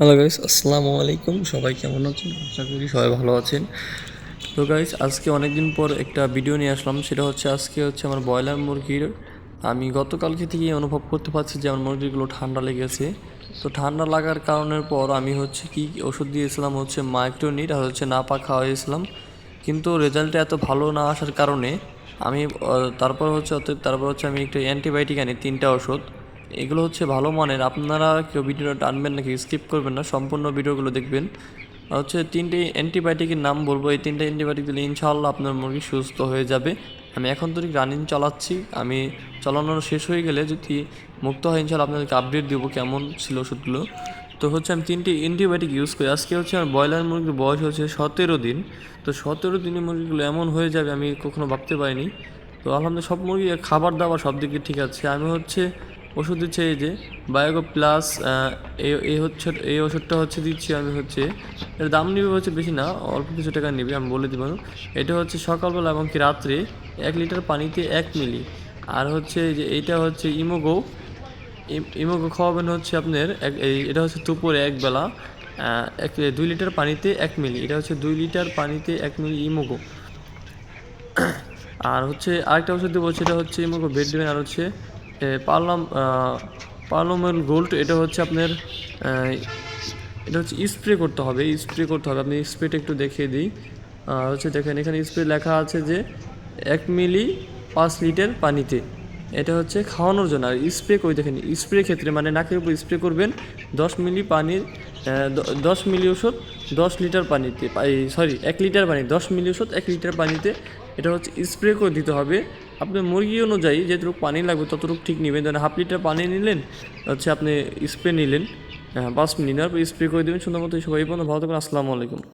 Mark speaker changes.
Speaker 1: Hello guys আসসালামু আলাইকুম সবাই কেমন আছেন? আশা করি সবাই ভালো আছেন। তো গাইস আজকে অনেক দিন পর একটা ভিডিও নিয়ে আসলাম। সেটা হচ্ছে আজকে হচ্ছে আমার ব্রয়লার মুরগির। আমি গতকালকে থেকে অনুভব করতে পারছি যে আমার মুরগিগুলো ঠান্ডা লেগেছে। তো, ঠান্ডা লাগার কারণের পর আমি হচ্ছে কি ওষুধ দিয়েছিলাম হচ্ছে মাইক্রোনিট আর হচ্ছে না পা খাওয়াইছিলাম। কিন্তু রেজাল্টটা এত ভালো না আসার কারণে আমি তারপর হচ্ছে তারপর হচ্ছে আমি একটা অ্যান্টিবায়োটিক আনি, তিনটা ওষুধ। এগুলো হচ্ছে ভালো মানের। আপনারা কেউ ভিডিওটা টানবেন নাকি স্কিপ করবেন না, সম্পূর্ণ ভিডিওগুলো দেখবেন। হচ্ছে তিনটে অ্যান্টিবায়োটিকের নাম বলব। এই তিনটে অ্যান্টিবায়োটিক দিলে ইনশাআল্লাহ আপনার মুরগি সুস্থ হয়ে যাবে। আমি এখন তো রানিং চালাচ্ছি। আমি চালানো শেষ হয়ে গেলে যদি মুক্ত হয়, ইনশাআল্লাহ আপনাদেরকে আপডেট দেবো কেমন ছিল ওষুধগুলো। তো হচ্ছে আমি তিনটি অ্যান্টিবায়োটিক ইউজ করি। আজকে হচ্ছে আমার ব্রয়লার মুরগির বয়স হচ্ছে সতেরো দিন। তো সতেরো দিনের মুরগিগুলো এমন হয়ে যাবে, আমি কখনো ভাবতে পারিনি। তো আলহামদুলিল্লাহ সব মুরগি খাবার দাবার সব দিকে ঠিক আছে। আমি হচ্ছে ওষুধ দিচ্ছে এই যে বায়োগো প্লাস এই হচ্ছে, এই ওষুধটা হচ্ছে দিচ্ছি আমি হচ্ছে, এর দাম নিবে হচ্ছে বেশি না, অল্প কিছু টাকা নেবে, আমি বলে দেবো। এটা হচ্ছে সকালবেলা এবং কি রাত্রে এক লিটার পানিতে এক মিলি। আর হচ্ছে যে এইটা হচ্ছে ইমোগো ইমোগো খাওয়াবেন হচ্ছে আপনার এক এটা হচ্ছে দুপুরে এক বেলা এক, দুই লিটার পানিতে এক মিলি। এটা হচ্ছে দুই লিটার পানিতে এক মিলি ইমোগো। আর হচ্ছে আরেকটা ওষুধ দেবো, সেটা হচ্ছে ইমোগো, বেড দেবেন। আর হচ্ছে পার্লাম পার্লামেল গোল্ড এটা হচ্ছে আপনার এটা হচ্ছে স্প্রে করতে হবে স্প্রে করতে হবে। আপনি স্প্রেটা একটু দেখিয়ে দিই। আর হচ্ছে দেখেন, এখানে স্প্রে লেখা আছে যে এক মিলি পাঁচ লিটার পানিতে। এটা হচ্ছে খাওয়ানোর জন্য। আর স্প্রে করে দেখেন স্প্রে ক্ষেত্রে মানে নাকের উপর স্প্রে করবেন দশ মিলি পানির দশ মিলি ওষুধ, দশ লিটার পানিতে সরি এক লিটার পানি, দশ মিলি ওষুধ, এক লিটার পানিতে এটা হচ্ছে স্প্রে করে দিতে হবে। আপনি মুরগি অনুযায়ী যেটুকু পানি লাগবে ততটুকু ঠিক নেবেন। ধরেন হাফ লিটার পানি নিলেন, হচ্ছে আপনি স্প্রে নিলেন হ্যাঁ পাঁচ মিনিট। নেওয়ার পর স্প্রে করে দেবেন। সুন্দর মতো সবাই বন্ধু ভালো থাকুন। আসসালামু আলাইকুম।